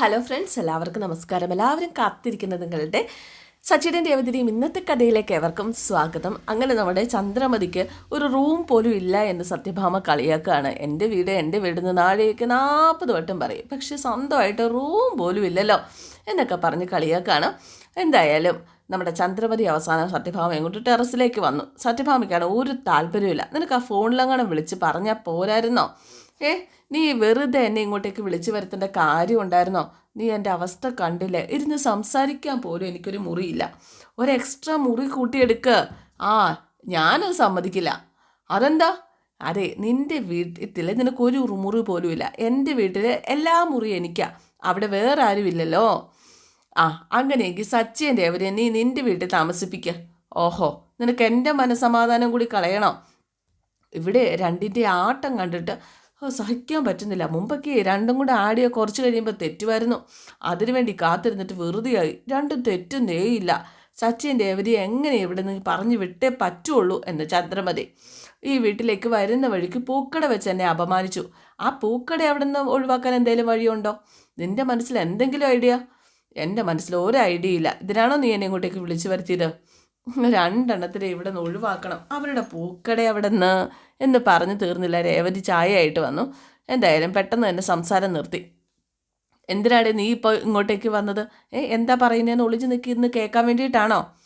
Hello friends എല്ലാവർക്കും നമസ്കാരം. എല്ലാവരും കാത്തിരിക്കുന്നത് നിങ്ങളുടെ സച്ചിടൻ രേവതിരിയും ഇന്നത്തെ കഥയിലേക്ക് ഏവർക്കും സ്വാഗതം. അങ്ങനെ നമ്മുടെ ചന്ദ്രമതിക്ക് ഒരു റൂം പോലും ഇല്ല എന്ന് സത്യഭാമ കളിയാക്കുകയാണ്. എന്റെ വീട് എന്റെ വീട് നിന്ന് നാളേക്ക് നാൽപ്പത് വട്ടം പറയും. പക്ഷെ സ്വന്തമായിട്ട് റൂം പോലും ഇല്ലല്ലോ എന്നൊക്കെ പറഞ്ഞ് കളിയാക്കുകയാണ്. എന്തായാലും നമ്മുടെ ചന്ദ്രമതി അവസാനം സത്യഭാമ എങ്ങോട്ട് ടെറസിലേക്ക് വന്നു. സത്യഭാമയ്ക്കാണ് ഒരു താല്പര്യമില്ല നിനക്ക് ആ ഫോണിലങ്ങനെ വിളിച്ച് പറഞ്ഞാൽ പോരായിരുന്നോ? ഏ നീ വെറുതെ എന്നെ ഇങ്ങോട്ടേക്ക് വിളിച്ചു വരുത്തേണ്ട കാര്യം ഉണ്ടായിരുന്നോ നീ എന്റെ അവസ്ഥ കണ്ടില്ലേ? ഇരുന്ന് സംസാരിക്കാൻ പോലും എനിക്കൊരു മുറിയില്ല. ഒരു എക്സ്ട്രാ മുറി കൂട്ടിയെടുക്ക്. ആ ഞാനത് സമ്മതിക്കില്ല. അതെന്താ? അതെ നിന്റെ വീട്ടിൽ നിനക്കൊരു മുറി പോലും ഇല്ല. എന്റെ വീട്ടിൽ എല്ലാ മുറിയും എനിക്കാ. അവിടെ വേറെ ആരും ഇല്ലല്ലോ. ആ അങ്ങനെയെങ്കിൽ സച്ചിന്റെ അവരെ നീ നിന്റെ വീട്ടിൽ താമസിപ്പിക്കുക ഓഹോ നിനക്ക് എന്റെ മനസമാധാനം കൂടി കളയണം? ഇവിടെ രണ്ടിന്റെ ആട്ടം കണ്ടിട്ട് സഹിക്കാൻ പറ്റുന്നില്ല. മുമ്പൊക്കെ രണ്ടും കൂടെ ആടിയ കുറച്ച് കഴിയുമ്പോൾ തെറ്റുമായിരുന്നു അതിനുവേണ്ടി കാത്തിരുന്നിട്ട് വെറുതെയായി. രണ്ടും തെറ്റും നേയില്ല സച്ചിൻ രേവതി എങ്ങനെ ഇവിടെ നിന്ന് പറഞ്ഞു വിട്ടേ പറ്റുള്ളൂ എന്ന് ചന്ദ്രമതി ഈ വീട്ടിലേക്ക് വരുന്ന വഴിക്ക് പൂക്കട വെച്ച് എന്നെ അപമാനിച്ചു. ആ പൂക്കട അവിടെ നിന്ന് ഒഴിവാക്കാൻ എന്തെങ്കിലും വഴിയുണ്ടോ? നിന്റെ മനസ്സിൽ എന്തെങ്കിലും ഐഡിയ? എന്റെ മനസ്സിൽ ഒരു ഐഡിയ ഇല്ല. ഇതിനാണോ നീ എന്നെ ഇങ്ങോട്ടേക്ക് വിളിച്ചു വരുത്തിയത്? രണ്ടെണ്ണത്തിനെ ഇവിടെ നിന്ന് ഒഴിവാക്കണം. അവരുടെ പൂക്കടെ അവിടെ നിന്ന് എന്ന് പറഞ്ഞു തീർന്നില്ല. രേവതി ചായയായിട്ട് വന്നു. എന്തായാലും പെട്ടെന്ന് തന്നെ സംസാരം നിർത്തി. എന്തിനാണ് നീ ഇപ്പോൾ ഇങ്ങോട്ടേക്ക് വന്നത്? ഏ എന്താ പറയുന്നതെന്ന് ഒളിച്ച് നിൽക്കി ഇന്ന് കേൾക്കാൻ വേണ്ടിയിട്ടാണോ?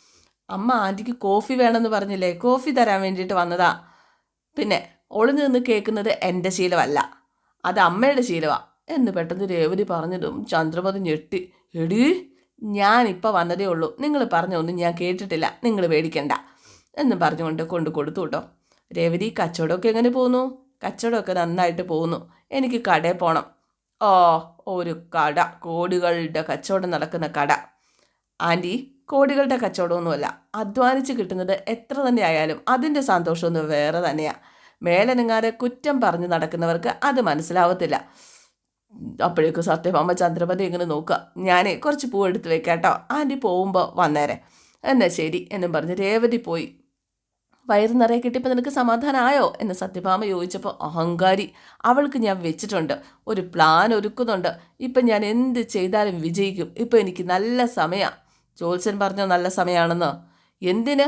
അമ്മ ആന്റിക്ക് കോഫി വേണമെന്ന് പറഞ്ഞില്ലേ? കോഫി തരാൻ വേണ്ടിയിട്ട് വന്നതാ. പിന്നെ ഒളിഞ്ഞു നിന്ന് കേൾക്കുന്നത് എന്റെ ശീലമല്ല. അത് അമ്മയുടെ ശീലമാണ് എന്ന് പെട്ടെന്ന് രേവതി പറഞ്ഞതും ചന്ദ്രമതി ഞെട്ടി. എടീ ഞാനിപ്പോൾ വന്നതേ ഉള്ളൂ. നിങ്ങൾ പറഞ്ഞൊന്നും ഞാൻ കേട്ടിട്ടില്ല. നിങ്ങൾ പേടിക്കണ്ട. എന്ന് പറഞ്ഞുകൊണ്ട് കൊണ്ട് കൊടുത്തു കേട്ടോ. രേവതി കച്ചവടമൊക്കെ എങ്ങനെ പോകുന്നു? കച്ചവടമൊക്കെ നന്നായിട്ട് പോകുന്നു. എനിക്ക് കടയിൽ പോകണം ഓ ഒരു കട. കോടികളുടെ കച്ചവടം നടക്കുന്ന കട. ആന്റി കോടികളുടെ കച്ചവടമൊന്നുമല്ല. അധ്വാനിച്ച് കിട്ടുന്നത് എത്ര തന്നെ ആയാലും അതിന്റെ സന്തോഷമൊന്നും വേറെ തന്നെയാണ് മേലനങ്ങാതെ കുറ്റം പറഞ്ഞ് നടക്കുന്നവർക്ക് അത് മനസ്സിലാവത്തില്ല. അപ്പോഴേക്കും സത്യഭാമ ചന്ദ്രപതി ഇങ്ങനെ നോക്കുക. ഞാൻ കുറച്ച് പൂ എടുത്ത് വെക്കാട്ടോ. ആന്റി പോകുമ്പോൾ വന്നേരെ. എന്നാ ശരി എന്നും പറഞ്ഞ് രേവതി പോയി. വയറ് നിറയെ കിട്ടിയപ്പോൾ നിനക്ക് സമാധാനമായോ എന്ന് സത്യഭാമ ചോദിച്ചപ്പോൾ അഹങ്കാരി. അവൾക്ക് ഞാൻ വെച്ചിട്ടുണ്ട്. ഒരു പ്ലാൻ ഒരുക്കുന്നുണ്ട്. ഇപ്പം ഞാൻ എന്ത് ചെയ്താലും വിജയിക്കും. ഇപ്പം എനിക്ക് നല്ല സമയമാണ് ജോത്സ്യൻ പറഞ്ഞോ നല്ല സമയമാണെന്ന് എന്തിന്?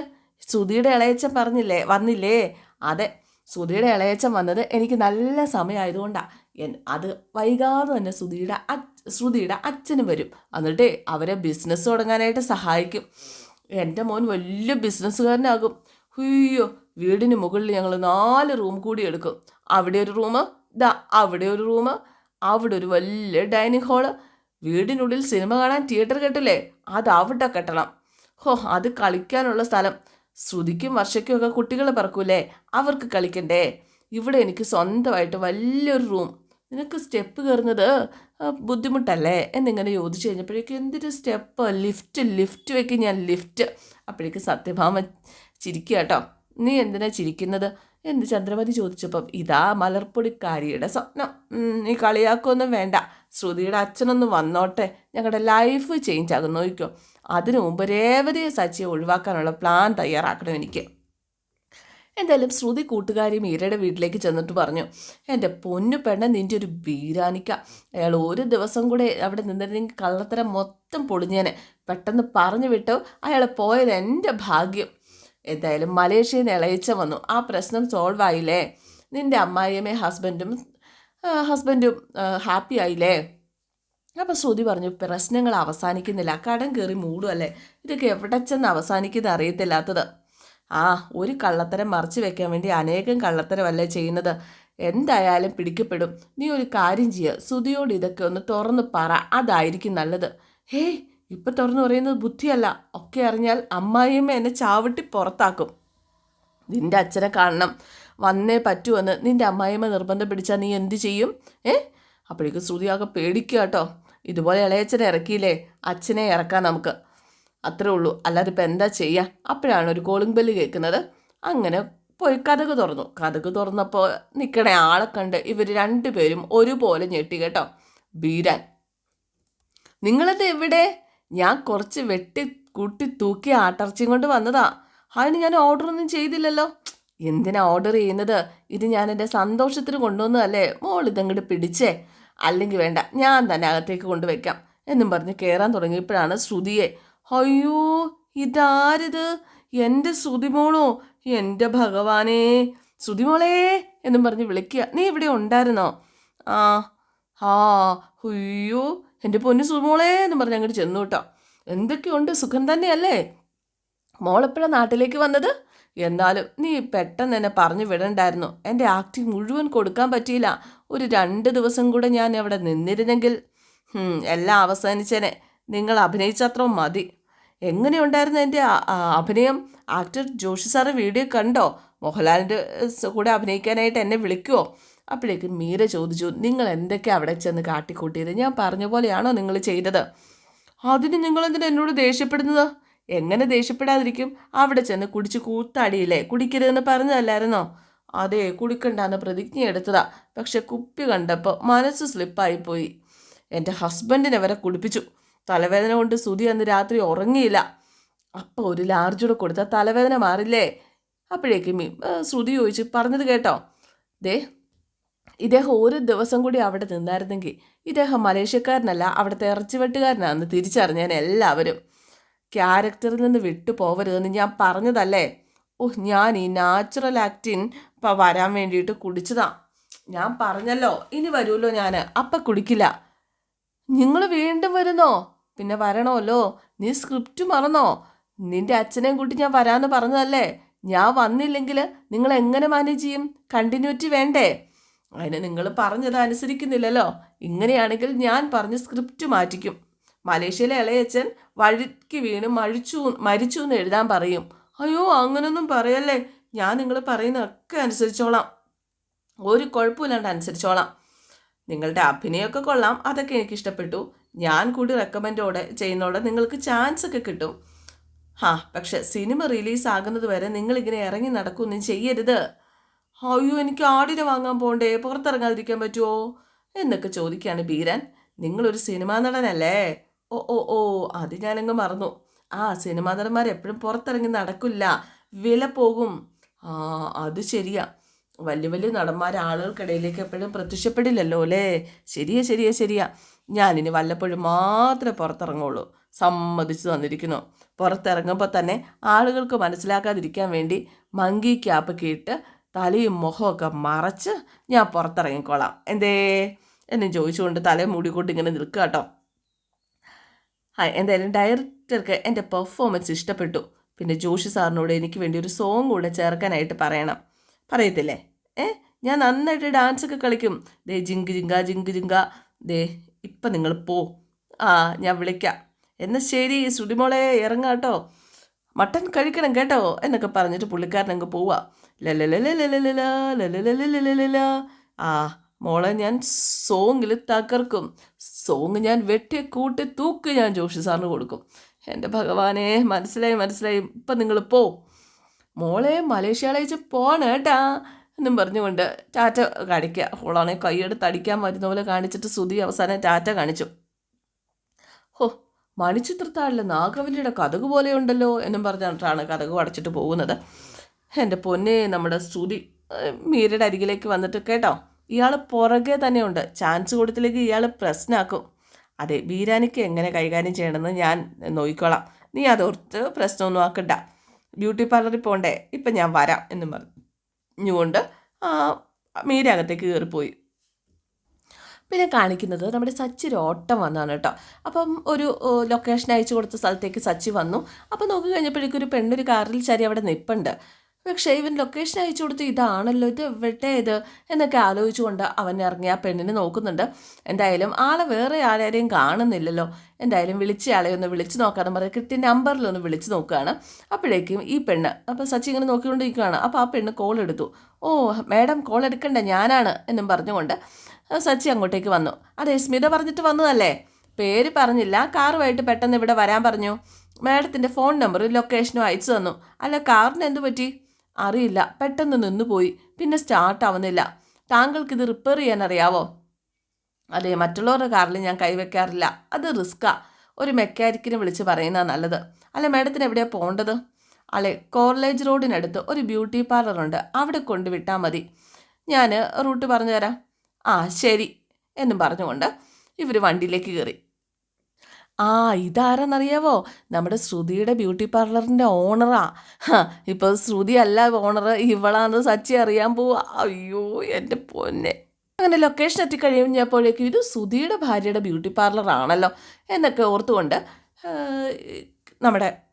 ശ്രുതിയുടെ ഇളയച്ചൻ പറഞ്ഞില്ലേ? വന്നില്ലേ? അതെ. ശ്രുതിയുടെ ഇളയച്ചൻ വന്നത് എനിക്ക് നല്ല സമയമായതുകൊണ്ടാണ് അത് വൈകാതെ തന്നെ ശ്രുതിയുടെ ശ്രുതിയുടെ അച്ഛന് വരും. എന്നിട്ട് അവരെ ബിസിനസ് തുടങ്ങാനായിട്ട് സഹായിക്കും. എന്റെ മോൻ വലിയ ബിസിനസ്സുകാരനാകും അയ്യോ വീടിന് മുകളിൽ ഞങ്ങൾ നാല് റൂം കൂടി എടുക്കും. അവിടെ ഒരു റൂം ദാ അവിടെ ഒരു റൂം അവിടെ ഒരു വലിയ ഡൈനിങ് ഹാൾ വീടിനുള്ളിൽ സിനിമ കാണാൻ തിയേറ്റർ കെട്ടില്ലേ? അത് അവിടെ കെട്ടണം. ഹോ അത് കളിക്കാനുള്ള സ്ഥലം. ശ്രുതിക്കും വർഷയ്ക്കും ഒക്കെ കുട്ടികൾ പറക്കൂലേ അവർക്ക് കളിക്കണ്ടേ? ഇവിടെ എനിക്ക് സ്വന്തമായിട്ട് വലിയൊരു റൂം നിനക്ക് സ്റ്റെപ്പ് കയറുന്നത് ബുദ്ധിമുട്ടല്ലേ? എന്നിങ്ങനെ ചോദിച്ചു കഴിഞ്ഞപ്പോഴേക്കും എന്തൊരു സ്റ്റെപ്പ് ലിഫ്റ്റ് ലിഫ്റ്റ് വെക്ക് ഞാൻ ലിഫ്റ്റ് അപ്പോഴേക്കും സത്യഭാമ ചിരിക്കുക കേട്ടോ. നീ എന്തിനാ ചിരിക്കുന്നത്? എന്ന് ചന്ദ്രമതി ചോദിച്ചപ്പം ഇതാ മലർപ്പൊടിക്കാരിയുടെ സ്വപ്നം. നീ കളിയാക്കൊന്നും വേണ്ട. ശ്രുതിയുടെ അച്ഛനൊന്ന് വന്നോട്ടെ. ഞങ്ങളുടെ ലൈഫ് ചേഞ്ച് ആകും നോക്കിക്കോ. അതിനു മുമ്പ് രേവതിയെ സച്ചിയെ ഒഴിവാക്കാനുള്ള പ്ലാൻ തയ്യാറാക്കണം എനിക്ക്. എന്തായാലും ശ്രുതി കൂട്ടുകാരി മീരയുടെ വീട്ടിലേക്ക് ചെന്നിട്ട് പറഞ്ഞു എന്റെ പൊന്നു പെണ്ണ നിന്റെ ഒരു ബീരാനിക്ക. അയാൾ ഒരു ദിവസം കൂടെ അവിടെ നിന്നിരുന്നെങ്കിൽ കള്ളത്തരം മൊത്തം പൊളിഞ്ഞേനെ. പെട്ടെന്ന് പറഞ്ഞു വിട്ടു അയാൾ പോയത് എന്റെ ഭാഗ്യം. എന്തായാലും മലേഷ്യയിൽ നിന്ന് ഇളയിച്ച വന്നു. ആ പ്രശ്നം സോൾവ് ആയില്ലേ? നിന്റെ അമ്മായിയമ്മയും ഹസ്ബൻഡും ഹസ്ബൻഡും ഹാപ്പി ആയില്ലേ? അപ്പം ശ്രുതി പറഞ്ഞു പ്രശ്നങ്ങൾ അവസാനിക്കുന്നില്ല. കടം കയറി മൂടുമല്ലേ ഇതൊക്കെ എവിടെ ചെന്ന് അവസാനിക്കുന്ന അറിയത്തില്ലാത്തത്. ആ ഒരു കള്ളത്തരം മറച്ചു വെക്കാൻ വേണ്ടി അനേകം കള്ളത്തരമല്ലേ ചെയ്യുന്നത്? എന്തായാലും പിടിക്കപ്പെടും. നീ ഒരു കാര്യം ചെയ്യുക ശ്രുതിയോട് ഇതൊക്കെ ഒന്ന് തുറന്ന് പറ. അതായിരിക്കും നല്ലത്. ഹേയ് ഇപ്പം തുറന്നു പറയുന്നത് ബുദ്ധിയല്ല. ഒക്കെ അറിഞ്ഞാൽ അമ്മായിയമ്മ എന്നെ ചാവട്ടി പുറത്താക്കും. നിന്റെ അച്ഛനെ കാണണം. വന്നേ പറ്റുമെന്ന് നിന്റെ അമ്മായിയമ്മ നിർബന്ധം പിടിച്ചാൽ നീ എന്ത് ചെയ്യും? ഏ? അപ്പോഴേക്കും ശ്രുതിയാകെ പേടിക്കുക കേട്ടോ. ഇതുപോലെ ഇളയച്ചനെ ഇറക്കിയില്ലേ? അച്ഛനെ ഇറക്കാം നമുക്ക്. അത്രേ ഉള്ളൂ. അല്ലാതെ ഇപ്പം എന്താ ചെയ്യുക അപ്പോഴാണ് ഒരു കോളിംഗ് ബെല്ല് കേൾക്കുന്നത്. അങ്ങനെ പോയി കഥക് തുറന്നു. കഥക് തുറന്നപ്പോൾ നിൽക്കണ ആളെ കണ്ട് ഇവർ രണ്ടുപേരും ഒരുപോലെ ഞെട്ടി കേട്ടോ. ബീരാൻ. നിങ്ങളത് എവിടെ? ഞാൻ കുറച്ച് വെട്ടി കൂട്ടി തൂക്കി ആട്ടർച്ചയും കൊണ്ട് വന്നതാ. അതിന് ഞാൻ ഓർഡർ ഒന്നും ചെയ്തില്ലല്ലോ. എന്തിനാ ഓർഡർ ചെയ്യുന്നത്? ഇത് ഞാൻ എന്റെ സന്തോഷത്തിന് കൊണ്ടുവന്നതല്ലേ? മോൾ ഇതങ്ങോട്ട് പിടിച്ചേ. അല്ലെങ്കിൽ വേണ്ട ഞാൻ തന്നെ അകത്തേക്ക് കൊണ്ടുവയ്ക്കാം എന്നും പറഞ്ഞ് കയറാൻ തുടങ്ങിയപ്പോഴാണ് ശ്രുതിയെ അയ്യോ ഇതാരിത്? എന്റെ ശ്രുതിമോളോ എന്റെ ഭഗവാനേ. ശ്രുതിമോളേ എന്നും പറഞ്ഞ് വിളിക്കുക. നീ ഇവിടെ ഉണ്ടായിരുന്നോ? ആ ആ അയ്യോ എന്റെ പൊന്നു സുമോളെ എന്ന് പറഞ്ഞ് അങ്ങോട്ട് ചെന്നു കേട്ടോ. എന്തൊക്കെയുണ്ട്? സുഖം തന്നെയല്ലേ? മോളെപ്പോഴാണ് നാട്ടിലേക്ക് വന്നത്? എന്നാലും നീ പെട്ടെന്ന് എന്നെ പറഞ്ഞു വിടണ്ടായിരുന്നു. എന്റെ ആക്ടിങ് മുഴുവൻ കൊടുക്കാൻ പറ്റിയില്ല. ഒരു രണ്ട് ദിവസം കൂടെ ഞാൻ അവിടെ നിന്നിരുന്നെങ്കിൽ. എല്ലാം അവസാനിച്ചേനെ. നിങ്ങൾ അഭിനയിച്ചത്ര മതി. എങ്ങനെയുണ്ടായിരുന്നു എന്റെ അഭിനയം? ആക്ടർ ജോഷി സാറ് വീഡിയോ കണ്ടോ? മോഹൻലാലിന്റെ കൂടെ അഭിനയിക്കാനായിട്ട് എന്നെ വിളിക്കുമോ അപ്പോഴേക്കും മീര ചോദിച്ചു നിങ്ങൾ എന്തൊക്കെ അവിടെ ചെന്ന് കാട്ടിക്കൂട്ടിയത്? ഞാൻ പറഞ്ഞ പോലെയാണോ നിങ്ങൾ ചെയ്തത്? അതിന് നിങ്ങളെന്തിനാ എന്നോട് ദേഷ്യപ്പെടുന്നത്? എങ്ങനെ ദേഷ്യപ്പെടാതിരിക്കും? അവിടെ ചെന്ന് കുടിച്ച് കൂത്താടിയില്ലേ? കുടിക്കരുതെന്ന് പറഞ്ഞതല്ലായിരുന്നോ? അതെ കുടിക്കണ്ടെന്ന് പ്രതിജ്ഞ എടുത്തതാ. പക്ഷെ കുപ്പി കണ്ടപ്പോൾ മനസ്സ് സ്ലിപ്പായിപ്പോയി. എന്റെ ഹസ്ബൻഡിനെ വരെ കുടിപ്പിച്ചു തലവേദന കൊണ്ട് സുധി അന്ന് രാത്രി ഉറങ്ങിയില്ല. അപ്പോൾ ഒരു ലാർജ് കൂടെ കൊടുത്താൽ തലവേദന മാറില്ലേ? അപ്പോഴേക്കും ശ്രുതി ചോദിച്ച് പറഞ്ഞത് കേട്ടോ. ദേ ഇദ്ദേഹം ഒരു ദിവസം കൂടി അവിടെ നിന്നായിരുന്നെങ്കിൽ ഇദ്ദേഹം മലേഷ്യക്കാരനല്ല അവിടുത്തെ ഇറച്ചിവെട്ടുകാരനാണെന്ന് തിരിച്ചറിഞ്ഞാൻ എല്ലാവരും. ക്യാരക്ടറിൽ നിന്ന് വിട്ടു പോവരുതെന്ന് ഞാൻ പറഞ്ഞതല്ലേ? ഓഹ് ഞാൻ ഈ നാച്ചുറൽ ആക്ടിൻ ഇപ്പം വരാൻ വേണ്ടിയിട്ട് കുടിച്ചതാ. ഞാൻ പറഞ്ഞല്ലോ ഇനി വരുമല്ലോ ഞാൻ അപ്പം കുടിക്കില്ല. നിങ്ങൾ വീണ്ടും വരുന്നോ? പിന്നെ വരണമല്ലോ? നീ സ്ക്രിപ്റ്റ് മറന്നോ? നിന്റെ അച്ഛനെയും കൂട്ടി ഞാൻ വരാമെന്ന് പറഞ്ഞതല്ലേ? ഞാൻ വന്നില്ലെങ്കിൽ നിങ്ങൾ എങ്ങനെ മാനേജ് ചെയ്യും? കണ്ടിന്യൂറ്റി വേണ്ടേ? അതിന് നിങ്ങൾ പറഞ്ഞത് അനുസരിക്കുന്നില്ലല്ലോ. ഇങ്ങനെയാണെങ്കിൽ ഞാൻ പറഞ്ഞ് സ്ക്രിപ്റ്റ് മാറ്റിക്കും. മലേഷ്യയിലെ ഇളയച്ചൻ വഴിക്ക് വീണ് മഴിച്ചു മരിച്ചു എന്ന് എഴുതാൻ പറയും. അയ്യോ അങ്ങനൊന്നും പറയല്ലേ? ഞാൻ നിങ്ങൾ പറയുന്നതൊക്കെ അനുസരിച്ചോളാം. ഒരു കുഴപ്പമില്ലാണ്ട് അനുസരിച്ചോളാം. നിങ്ങളുടെ അഭിനയമൊക്കെ കൊള്ളാം. അതൊക്കെ എനിക്ക് ഇഷ്ടപ്പെട്ടു ഞാൻ കൂടി റെക്കമെൻഡോടെ ചെയ്യുന്നതോടെ നിങ്ങൾക്ക് ചാൻസ് ഒക്കെ കിട്ടും. ഹാ പക്ഷെ സിനിമ റിലീസ് ആകുന്നത് വരെ നിങ്ങളിങ്ങനെ ഇറങ്ങി നടക്കുകയൊന്നും ചെയ്യരുത്. അയ്യോ എനിക്ക് ആടിനെ വാങ്ങാൻ പോണ്ടേ? പുറത്തിറങ്ങാതിരിക്കാൻ പറ്റുമോ എന്നൊക്കെ ചോദിക്കുകയാണ് ബീരൻ. നിങ്ങളൊരു സിനിമാ നടനല്ലേ? ഓ ഓ ഓ അത് ഞാനങ്ങ് മറന്നു. ആ സിനിമാ നടന്മാർ എപ്പോഴും പുറത്തിറങ്ങി നടക്കില്ല. വില പോകും. ആ അത് ശരിയാ. വലിയ വലിയ നടന്മാർ ആളുകൾക്കിടയിലേക്ക് എപ്പോഴും പ്രത്യക്ഷപ്പെടില്ലല്ലോ അല്ലേ? ശരിയാ ശരിയാ ശരിയാ. ഞാനിനി വല്ലപ്പോഴും മാത്രമേ പുറത്തിറങ്ങുള്ളൂ. സമ്മതിച്ചു തന്നിരിക്കുന്നു. പുറത്തിറങ്ങുമ്പോൾ തന്നെ ആളുകൾക്ക് മനസ്സിലാക്കാതിരിക്കാൻ വേണ്ടി മങ്കി ക്യാപ്പ് കേട്ട് തലയും മുഖമൊക്കെ മറച്ച് ഞാൻ പുറത്തിറങ്ങിക്കോളാം. എന്തേ? എന്നെ ചോദിച്ചുകൊണ്ട് തലയും മൂടിക്കൊണ്ട് ഇങ്ങനെ നിൽക്കുക കേട്ടോ. എന്തായാലും ഡയറക്ടർക്ക് എന്റെ പെർഫോമൻസ് ഇഷ്ടപ്പെട്ടു. പിന്നെ ജോഷി സാറിനോട് എനിക്ക് വേണ്ടി ഒരു സോങ് കൂടെ ചേർക്കാനായിട്ട് പറയണം. പറയത്തില്ലേ? ഏ? ഞാൻ നന്നായിട്ട് ഡാൻസൊക്കെ കളിക്കും. ദേ ജിങ്ക് ജിങ്ക ജിങ്ക് ജിങ്ക. ദേ ഇപ്പം നിങ്ങൾ പോ. ആ ഞാൻ വിളിക്കാം. എന്നാൽ ശരി സുടിമോളെ ഇറങ്ങാട്ടോ മട്ടൻ കഴിക്കണം കേട്ടോ എന്നൊക്കെ പറഞ്ഞിട്ട് പുള്ളിക്കാരൻ അങ്ങ് പോവാ. ആ മോളെ ഞാൻ സോങ്ങിൽ തകർക്കും. സോങ് ഞാൻ വെട്ടി കൂട്ടി തൂക്ക് ഞാൻ ജോഷി സാറിന് കൊടുക്കും. എന്റെ ഭഗവാനെ മനസ്സിലായി മനസ്സിലായി. ഇപ്പം നിങ്ങൾ പോ. മോളെ മലേഷ്യ മലേഷ്യയിലേക്ക് പോണേട്ടാ എന്നും പറഞ്ഞുകൊണ്ട് ടാറ്റ കാണിക്കുക ഓളാണെ കൈയെടുത്ത് അടിക്കാൻ വരുന്ന പോലെ കാണിച്ചിട്ട് സുധി അവസാനം ടാറ്റ കാണിച്ചു. ഹോ മണിച്ചിത്രത്താഴിലെ നാഗവല്ലിയുടെ കഥക് പോലെയുണ്ടല്ലോ എന്നും പറഞ്ഞിട്ടാണ് കഥക് അടച്ചിട്ട് പോകുന്നത്. എന്റെ പൊന്നെ നമ്മുടെ ഏഹ്, മീരയുടെ അരികിലേക്ക് വന്നിട്ട് കേട്ടോ ഇയാൾ പുറകെ തന്നെയുണ്ട്. ചാൻസ് കൊടുത്തില്ലെങ്കിൽ ഇയാൾ പ്രശ്നമാക്കും അതെ ബീരാനിക്ക് എങ്ങനെ കൈകാര്യം ചെയ്യണമെന്ന് ഞാൻ നോക്കിക്കോളാം. നീ അതോർത്ത് പ്രശ്നമൊന്നും ആക്കണ്ട. ബ്യൂട്ടി പാർലറിൽ പോകണ്ടേ ഇപ്പം ഞാൻ വരാം എന്നും പറഞ്ഞുകൊണ്ട് ആ, മീര അകത്തേക്ക് കയറിപ്പോയി. പിന്നെ കാണിക്കുന്നത് നമ്മുടെ സച്ചി ഒരു ഓട്ടം വന്നാണ് കേട്ടോ. അപ്പം ഒരു ലൊക്കേഷൻ അയച്ചു കൊടുത്ത സ്ഥലത്തേക്ക് സച്ചി വന്നു. അപ്പം നോക്കി കഴിഞ്ഞപ്പോഴേക്കും ഒരു പെണ്ണൊരു കാറിൽ ചരി അവിടെ നിൽപ്പുണ്ട് പക്ഷേ ഇവൻ ലൊക്കേഷൻ അയച്ചു കൊടുത്ത് ഇതാണല്ലോ ഇത് എവിടെ ഇത് എന്നൊക്കെ ആലോചിച്ചുകൊണ്ട് അവൻ ഇറങ്ങി ആ പെണ്ണിനെ നോക്കുന്നുണ്ട്. എന്തായാലും ആളെ വേറെ ആരെയും കാണുന്നില്ലല്ലോ. എന്തായാലും വിളിച്ച ആളെ ഒന്ന് വിളിച്ച് നോക്കാന്ന് പറഞ്ഞ് കിട്ടിയ നമ്പറിലൊന്ന് വിളിച്ച് നോക്കുകയാണ് അപ്പോഴേക്കും ഈ പെണ്ണ് അപ്പോൾ സച്ചി ഇങ്ങനെ നോക്കിക്കൊണ്ടിരിക്കുകയാണ്. അപ്പോൾ ആ പെണ്ണ് കോൾ എടുത്തു. ഓ മാഡം കോൾ എടുക്കണ്ട ഞാനാണ് എന്നും പറഞ്ഞുകൊണ്ട് സച്ചി അങ്ങോട്ടേക്ക് വന്നു. അതെ സ്മിത പറഞ്ഞിട്ട് വന്നതല്ലേ? പേര് പറഞ്ഞില്ല. കാറുമായിട്ട് പെട്ടെന്ന് ഇവിടെ വരാൻ പറഞ്ഞു. മാഡത്തിന്റെ ഫോൺ നമ്പറും ലൊക്കേഷനും അയച്ചു തന്നു. അല്ല കാറിന് എന്തു പറ്റി? അറിയില്ല. പെട്ടെന്ന് നിന്നുപോയി. പിന്നെ സ്റ്റാർട്ട് ആവുന്നില്ല. താങ്കൾക്കിത് റിപ്പയർ ചെയ്യാൻ അറിയാവോ അതെ മറ്റുള്ളവരുടെ കാറിൽ ഞാൻ കൈവയ്ക്കാറില്ല അത് റിസ്ക്കാ ഒരു മെക്കാനിക്കിനെ വിളിച്ച് പറയുന്ന നല്ലത്. അല്ല മാഡത്തിന് എവിടെയാണ് പോകേണ്ടത്? അല്ലെ കോളേജ് റോഡിനടുത്ത് ഒരു ബ്യൂട്ടി പാർലറുണ്ട് അവിടെ കൊണ്ടുവിട്ടാൽ മതി. ഞാൻ റൂട്ട് പറഞ്ഞുതരാം. ആ ശരി. എന്നും പറഞ്ഞുകൊണ്ട് ഇവർ വണ്ടിയിലേക്ക് കയറി ആ ഇതാരെന്നറിയാവോ? നമ്മുടെ ശ്രുതിയുടെ ബ്യൂട്ടി പാർലറിന്റെ ഓണറാ. ഇപ്പോൾ ശ്രുതി അല്ല ഓണർ ഇവളാന്ന് സച്ചി അറിയാൻ പോവാ. അയ്യോ എന്റെ പൊന്നെ. അങ്ങനെ ലൊക്കേഷൻ എത്തിക്കഴിഞ്ഞപ്പോഴേക്കും ഇത് സുധിയുടെ ഭാര്യയുടെ ബ്യൂട്ടി പാർലർ ആണല്ലോ എന്നൊക്കെ ഓർത്തുകൊണ്ട് നമ്മുടെ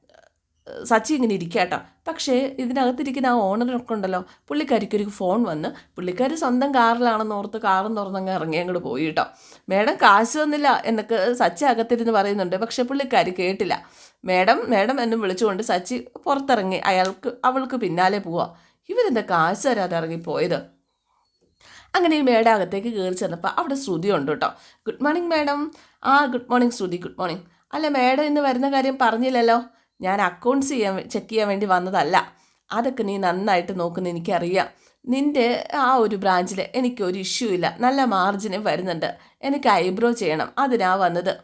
സച്ചി ഇങ്ങനെ ഇരിക്കാട്ടോ പക്ഷേ ഇതിനകത്തിരിക്കുന്ന ആ ഓണറൊക്കെ ഉണ്ടല്ലോ പുള്ളിക്കാരിക്ക് ഒരു ഫോൺ വന്ന് പുള്ളിക്കാരി സ്വന്തം കാറിലാണെന്ന് ഓർത്ത് കാറും തുറന്നങ്ങ് ഇറങ്ങി അങ്ങോട്ട് പോയി കേട്ടോ മേഡം കാശ് വന്നില്ല എന്നൊക്കെ സച്ചി അകത്തിരുന്ന് പറയുന്നുണ്ട് പക്ഷേ പുള്ളിക്കാരി കേട്ടില്ല. മേഡം മേഡം എന്നും വിളിച്ചുകൊണ്ട് സച്ചി പുറത്തിറങ്ങി അയാൾക്ക് അവൾക്ക് പിന്നാലെ പോവാ. ഇവരെന്താ കാശ് തരാതെ ഇറങ്ങിപ്പോയത്? അങ്ങനെ ഈ മേഡം അകത്തേക്ക് കയറി ചെന്നപ്പോൾ അവിടെ ശ്രുതി ഉണ്ട് കേട്ടോ ഗുഡ് മോർണിംഗ് മേഡം. ആ good morning Shruti good morning. അല്ല മേഡം ഇന്ന് വരുന്ന കാര്യം പറഞ്ഞില്ലല്ലോ? ഞാൻ അക്കൗണ്ട്സ് ചെയ്യാൻ ചെക്ക് ചെയ്യാൻ വേണ്ടി വന്നതല്ല. അതൊക്കെ നീ നന്നായിട്ട് നോക്കുന്ന എനിക്കറിയാം. നിന്റെ ആ ഒരു ബ്രാഞ്ചിൽ എനിക്കൊരു ഇഷ്യൂ ഇല്ല. നല്ല മാർജിനും വരുന്നുണ്ട്. എനിക്ക് ഐബ്രോ ചെയ്യണം. അതിനാ വന്നത്.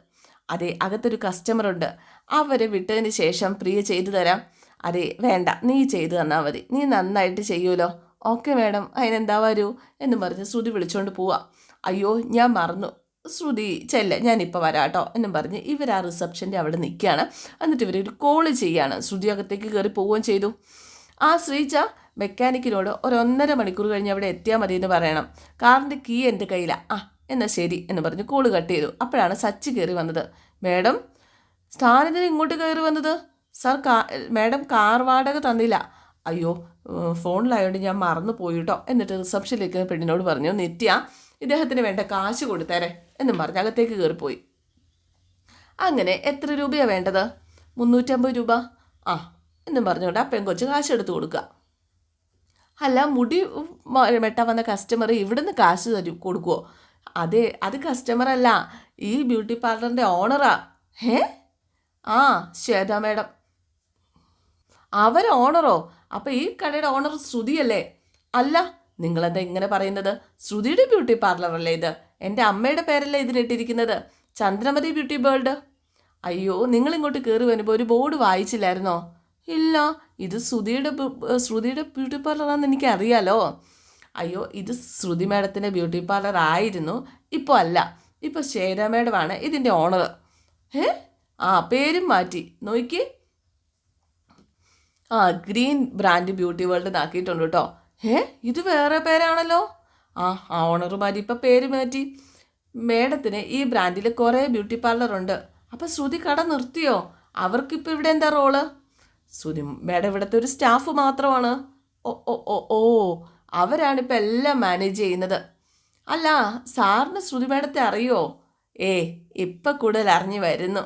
അതെ അകത്തൊരു കസ്റ്റമർ ഉണ്ട്. അവരെ വിട്ടതിന് ശേഷം പ്രിയ ചെയ്തു തരാം. അതെ വേണ്ട. നീ ചെയ്തു തന്നാൽ മതി. നീ നന്നായിട്ട് ചെയ്യുമല്ലോ ഓക്കെ മാഡം. അതിനെന്താ വരൂ? എന്ന് പറഞ്ഞ് ശ്രുതി വിളിച്ചുകൊണ്ട് പോവാം. അയ്യോ ഞാൻ മറന്നു. ശ്രുതി ചെല്ല ഞാനിപ്പോൾ വരാം കേട്ടോ എന്നും പറഞ്ഞ് ഇവർ ആ റിസപ്ഷന്റെ അവിടെ നിൽക്കുകയാണ്. എന്നിട്ട് ഇവർ ഒരു കോൾ ചെയ്യുകയാണ്. ശ്രുതി അകത്തേക്ക് കയറി പോവുകയും ചെയ്തു. ആ ശ്രീജ മെക്കാനിക്കിനോട് ഒരു ഒന്നര മണിക്കൂർ കഴിഞ്ഞ് അവിടെ എത്തിയാൽ മതി എന്ന് പറയണം. കാറിന്റെ കീ എന്റെ കയ്യിലാണ് ആ എന്നാൽ ശരി എന്ന് പറഞ്ഞ് കോൾ കട്ട് ചെയ്തു. അപ്പോഴാണ് സച്ച് കയറി വന്നത്. മേഡം സ്ഥാനത്തിന് ഇങ്ങോട്ട് കയറി വന്നത്? സാർ കാ മേഡം കാർ വാടക തന്നില്ല. അയ്യോ ഫോണിലായതുകൊണ്ട് ഞാൻ മറന്നു പോയിട്ടോ എന്നിട്ട് റിസപ്ഷനിലേക്ക് പെണ്ണിനോട് പറഞ്ഞു നിത്യ ഇദ്ദേഹത്തിന് വേണ്ട കാശ് കൊടുത്തേരെ. എന്നും പറഞ്ഞ് അകത്തേക്ക് കയറിപ്പോയി. അങ്ങനെ എത്ര രൂപയാണ് വേണ്ടത്? മുന്നൂറ്റമ്പത് രൂപ? ആ എന്നും പറഞ്ഞുകൊണ്ട് ആ കാശ് എടുത്ത് കൊടുക്കുക. അല്ല മുടി വെട്ടാൻ വന്ന കസ്റ്റമർ ഇവിടുന്ന് കാശ് തരും കൊടുക്കുമോ അതെ അത് കസ്റ്റമർ അല്ല ഈ ബ്യൂട്ടി പാർലറിന്റെ ഓണറാ ഏ ആ ശ്വേത മേഡം. അവർ ഓണറോ അപ്പം ഈ കടയുടെ ഓണർ ശ്രുതിയല്ലേ? അല്ല നിങ്ങളെന്താ ഇങ്ങനെ പറയുന്നത്? ശ്രുതിയുടെ ബ്യൂട്ടി പാർലറല്ലേ ഇത്? എന്റെ അമ്മയുടെ പേരല്ലേ ഇതിനിട്ടിരിക്കുന്നത് ചന്ദ്രമതി ബ്യൂട്ടി വേൾഡ് അയ്യോ നിങ്ങൾ ഇങ്ങോട്ട് കയറി വരുമ്പോൾ ഒരു ബോർഡ് വായിച്ചില്ലായിരുന്നോ? ഇല്ല ഇത് ശ്രുതിയുടെ ശ്രുതിയുടെ ബ്യൂട്ടി പാർലറാണെന്ന് എനിക്കറിയാലോ. അയ്യോ ഇത് ശ്രുതി മേഡത്തിന്റെ ബ്യൂട്ടി പാർലർ ആയിരുന്നു ഇപ്പോൾ അല്ല. ഇപ്പോൾ ശേര മേഡമാണ് ഇതിന്റെ ഓണർ ഏ ആ പേരും മാറ്റി. നോക്കി ആ ഗ്രീൻ ബ്രാൻഡ് ബ്യൂട്ടി വേൾഡ് നാക്കിയിട്ടുണ്ട് കേട്ടോ. ഏ ഇത് വേറെ പേരാണല്ലോ? ആ ആ ഓണർമാർ ഇപ്പം പേര് മാറ്റി. മേഡത്തിന് ഈ ബ്രാൻഡിൽ കുറേ ബ്യൂട്ടി പാർലർ ഉണ്ട്. അപ്പം ശ്രുതി കട നിർത്തിയോ? അവർക്കിപ്പോൾ ഇവിടെ എന്താ റോൾ? ശ്രുതി മേഡം ഇവിടുത്തെ ഒരു സ്റ്റാഫ് മാത്രമാണ്. ഓ ഓ ഓ ഓ അവരാണിപ്പോൾ എല്ലാം മാനേജ് ചെയ്യുന്നത്. അല്ല സാറിന് ശ്രുതി മേഡത്തെ അറിയോ? ഏ ഇപ്പം കൂടുതൽ അറിഞ്ഞു വരുന്നു.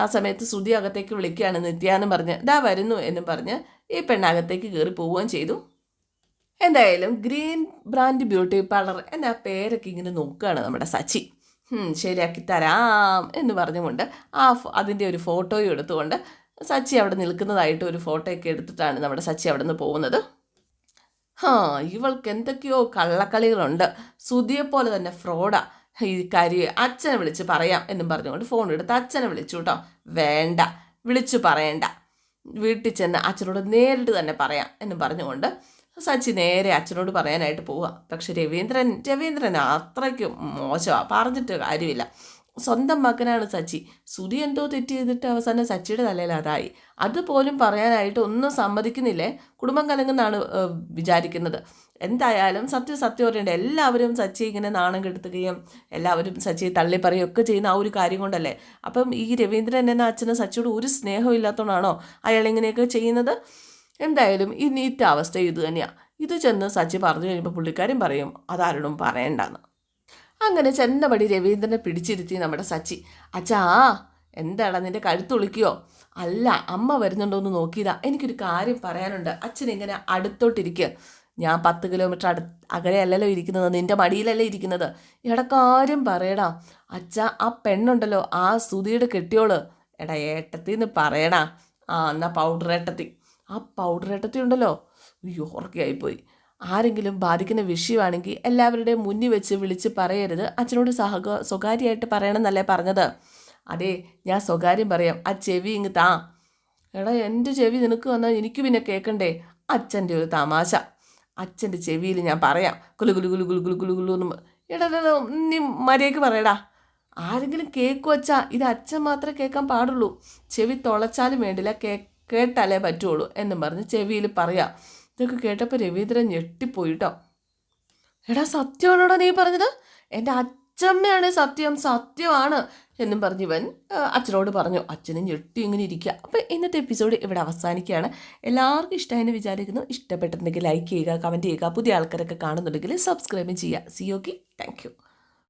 ആ സമയത്ത് ശ്രുതി അകത്തേക്ക് വിളിക്കുകയാണ് നിത്യാനം പറഞ്ഞ്. ദാ വരുന്നു എന്നും പറഞ്ഞ് ഈ പെണ്ണകത്തേക്ക് കയറി പോവുകയും ചെയ്തു. എന്തായാലും ഗ്രീൻ ബ്രാൻഡ് ബ്യൂട്ടി പാർലർ എന്ന പേരൊക്കെ ഇങ്ങനെ നോക്കുകയാണ് നമ്മുടെ സച്ചി. ശരിയാക്കി തരാം എന്ന് പറഞ്ഞുകൊണ്ട് ആ അതിന്റെ ഒരു ഫോട്ടോയും എടുത്തുകൊണ്ട് സച്ചി അവിടെ നിൽക്കുന്നതായിട്ട് ഒരു ഫോട്ടോയൊക്കെ എടുത്തിട്ടാണ് നമ്മുടെ സച്ചി അവിടെ നിന്ന് പോകുന്നത്. ആ ഇവൾക്ക് എന്തൊക്കെയോ കള്ളക്കളികളുണ്ട്. സുധിയെ പോലെ തന്നെ ഫ്രോഡാ. ഈ കാര്യം അച്ഛനെ വിളിച്ച് പറയാം എന്നും പറഞ്ഞുകൊണ്ട് ഫോൺ എടുത്ത് അച്ഛനെ വിളിച്ചു കേട്ടോ വേണ്ട വിളിച്ചു പറയണ്ട. വീട്ടിൽ ചെന്ന് അച്ഛനോട് നേരിട്ട് തന്നെ പറയാം എന്നും പറഞ്ഞുകൊണ്ട് സച്ചി നേരെ അച്ഛനോട് പറയാനായിട്ട് പോവുക പക്ഷെ രവീന്ദ്രൻ രവീന്ദ്രൻ അത്രയ്ക്ക് മോശമാണ് പറഞ്ഞിട്ട് കാര്യമില്ല. സ്വന്തം മകനാണ് സച്ചി. സുധി എന്തോ തെറ്റ് ചെയ്തിട്ട് അവസാനം സച്ചിയുടെ തലയിൽ അതായി. അതുപോലും പറയാനായിട്ട് ഒന്നും സമ്മതിക്കുന്നില്ലേ? കുടുംബം കലങ്ങുന്നാണ് വിചാരിക്കുന്നത്. എന്തായാലും സത്യം സത്യം പറയേണ്ട. എല്ലാവരും സച്ചി ഇങ്ങനെ നാണം കെടുത്തുകയും എല്ലാവരും സച്ചി തള്ളിപ്പറയുകയും ഒക്കെ ചെയ്യുന്ന ആ ഒരു കാര്യം കൊണ്ടല്ലേ? അപ്പം ഈ രവീന്ദ്രൻ എന്ന അച്ഛന് സച്ചിയോട് ഒരു സ്നേഹം ഇല്ലാത്തതുകൊണ്ടാണോ അയാൾ ഇങ്ങനെയൊക്കെ ചെയ്യുന്നത്? എന്തായാലും നീറ്റ അവസ്ഥ ഇത് തന്നെയാണ് ഇത് ചെന്ന് സച്ചി പറഞ്ഞു കഴിയുമ്പോൾ പുള്ളിക്കാരും പറയും അതാരോടും പറയണ്ടെന്ന്. അങ്ങനെ ചെന്നപടി രവീന്ദ്രനെ പിടിച്ചിരുത്തി നമ്മുടെ സച്ചി. അച്ഛാ എന്താടാ നിന്റെ കഴുത്തൊളിക്കുകയോ അല്ല അമ്മ വരുന്നുണ്ടോ എന്ന് നോക്കിയതാ. എനിക്കൊരു കാര്യം പറയാനുണ്ട്. അച്ഛൻ ഇങ്ങനെ അടുത്തോട്ടിരിക്കുക ഞാൻ പത്ത് കിലോമീറ്റർ അടു അകലെയല്ലല്ലോ ഇരിക്കുന്നത്. നിന്റെ മടിയിലല്ലേ ഇരിക്കുന്നത്. എടാ കാര്യം പറയടാ. അച്ഛ ആ പെണ്ണുണ്ടല്ലോ. ആ സുതിയുടെ കെട്ടിയോൾ. എടാ ഏട്ടത്തിന്ന് പറയടാ. ആ എന്നാ പൗഡർ ഏട്ടത്തി ആ പൗഡർ അയ്യോ ഉറക്കെയായിപ്പോയി. ആരെങ്കിലും ബാധിക്കുന്ന വിഷയമാണെങ്കിൽ എല്ലാവരുടെയും മുന്നിൽ വെച്ച് വിളിച്ച് പറയരുത്. അച്ഛനോട് സഹക സ്വകാര്യമായിട്ട് പറയണമെന്നല്ലേ പറഞ്ഞത്. അതെ ഞാൻ സ്വകാര്യം പറയാം. ആ ചെവി ഇങ്ങ് താ. എടാ എന്റെ ചെവി നിനക്ക് വന്നാൽ എനിക്ക് പിന്നെ കേൾക്കണ്ടേ അച്ഛന്റെ ഒരു തമാശ. അച്ഛന്റെ ചെവിയിൽ ഞാൻ പറയാം. കുലു കുലു കുലു കുലു കുലു കുലു കുലു എന്ന് എടാ നീ മര്യാദയ്ക്ക് പറയടാ. ആരെങ്കിലും കേക്ക് വച്ചാൽ ഇത് അച്ഛൻ മാത്രമേ കേൾക്കാൻ പാടുള്ളൂ. ചെവി തുളച്ചാലും വേണ്ടില്ല. കേ കേട്ടാലേ പറ്റുള്ളൂ എന്നും പറഞ്ഞ് ചെവിയിൽ പറയാം. ഇതൊക്കെ കേട്ടപ്പോൾ രവീന്ദ്രൻ ഞെട്ടിപ്പോയിട്ടോ. എടാ സത്യമാണോടാ നീ പറഞ്ഞത്? എന്റെ അച്ഛമ്മയാണ് സത്യം സത്യമാണ് എന്നും പറഞ്ഞ് ഇവൻ അച്ഛനോട് പറഞ്ഞു. അച്ഛനും ഞെട്ടി ഇങ്ങനെ ഇരിക്കുക അപ്പോൾ ഇന്നത്തെ എപ്പിസോഡ് ഇവിടെ അവസാനിക്കുകയാണ്. എല്ലാവർക്കും ഇഷ്ടമായെന്ന് വിചാരിക്കുന്നു. ഇഷ്ടപ്പെട്ടിട്ടുണ്ടെങ്കിൽ ലൈക്ക് ചെയ്യുക കമന്റ് ചെയ്യുക. പുതിയ ആൾക്കാരൊക്കെ കാണുന്നുണ്ടെങ്കിൽ സബ്സ്ക്രൈബ് ചെയ്യുക. C okay thank